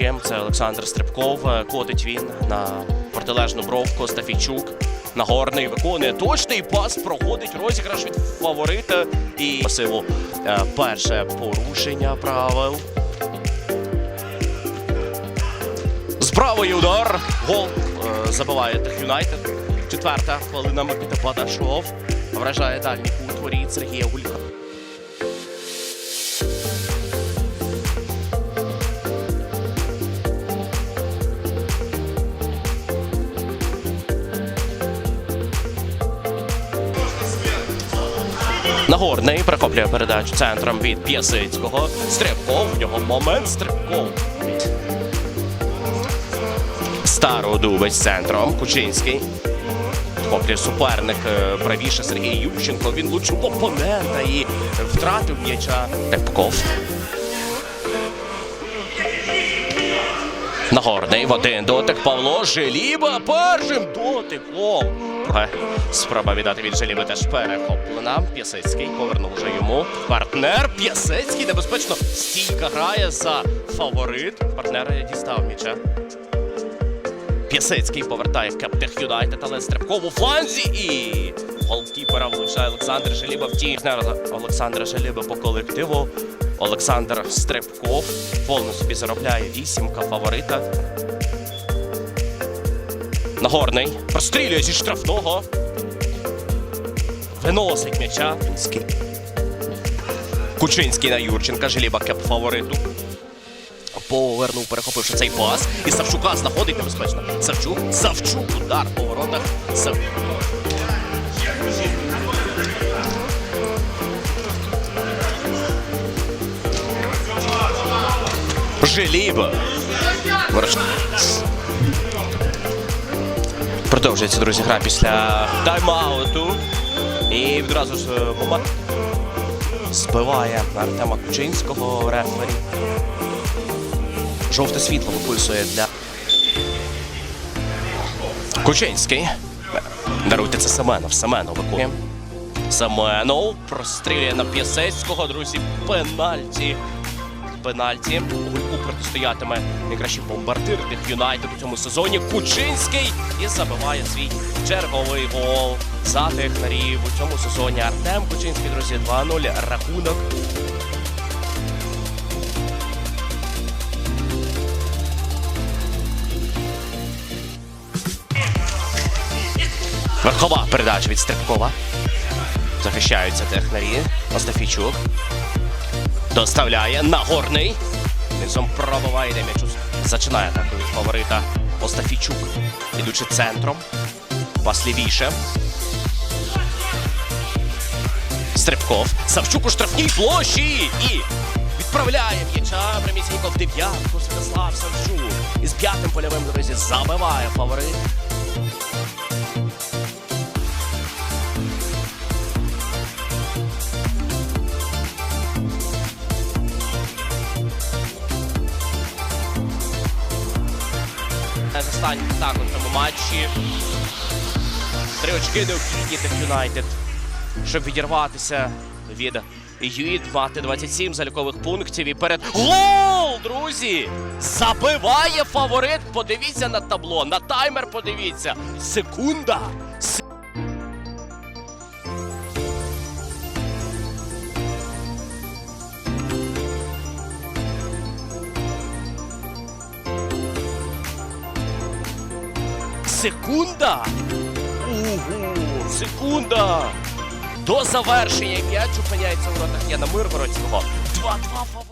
навпаки. Це Олександр Стрибков. Е, Котить він на протилежну бровку. Стафійчук. Нагорний виконує точний пас, проходить розіграш від фаворита і силу е, перше порушення правил. З правої удар. Гол е, забиває Тех Юнайтед. Четверта хвилина Микита Бадашов. Вражає дальній кут воріт Сергія Гулька. Нагорний прихоплює передачу центром від П'ясицького. Стрибков. В нього момент Стрибков. Стародубець центром. Кучинський. Поплі суперник е, правіше Сергій Ющенко. Він влучив в опонента і втратив м'яча. Тепков. Нагорний в один дотик Павло Желіба першим дотиком. Спроба віддати від Желіби теж перехоплена. П'ясецький повернув вже йому. Партнер П'ясецький небезпечно стійка грає за фаворит. Партнер дістав м'яча. П'ясецький повертає Кептех Юнайтед, але Стрибков у фланзі і голкіпера влучає Олександр Желіба. Втім, Олександра Желіба по колективу. Олександр Стрибков повно собі заробляє вісімка фаворита. Нагорний прострілює зі штрафного. Виносить м'яча. Кучинський. На Юрченка. Желіба кеп фавориту. Повернув, перехопивши цей пас. І Савчука знаходить небезпечно. Савчук, Савчук, удар по воротах. Сав... Желіба. Продовжується, друзі, гра після тайм-ауту. І відразу ж е, момент збиває Артема Кучинського рефері. Жовте світло випульсує для Кучинський. Даруйте це Семенов. Семенов виконує. Семенов прострілює на П'ясецького, друзі. Пенальті. Пенальті. У гульку протистоятиме найкращий бомбардир тих Юнайтед у цьому сезоні. Кучинський і забиває свій черговий гол за технарів у цьому сезоні. Артем Кучинський, друзі, 2-0. Рахунок. Верхова передача від Стрибкова. Захищаються технарі. Остафійчук. Доставляє Нагорний. Низом пробиває м'ячу. Зачинає атаку від фаворита Остафійчук. Ідучи центром. Пас лівіше. Стрибков. Савчук у штрафній площі. І відправляє м'яча прямісінько в дев'ятку. Святослав Савчук. Із п'ятим польовим друзі забиває фаворит. З останніх атак у цьому матчі. Три очки необхідні тих Юнайтед, щоб відірватися від Юїд, мати 27 залікових пунктів і перед гол, друзі! Забиває фаворит. Подивіться на табло, на таймер подивіться. Секунда. Секунда! Угу, секунда! До завершення м'яч опиняється у ротах Яна Миргородського. 2-2 фаворит.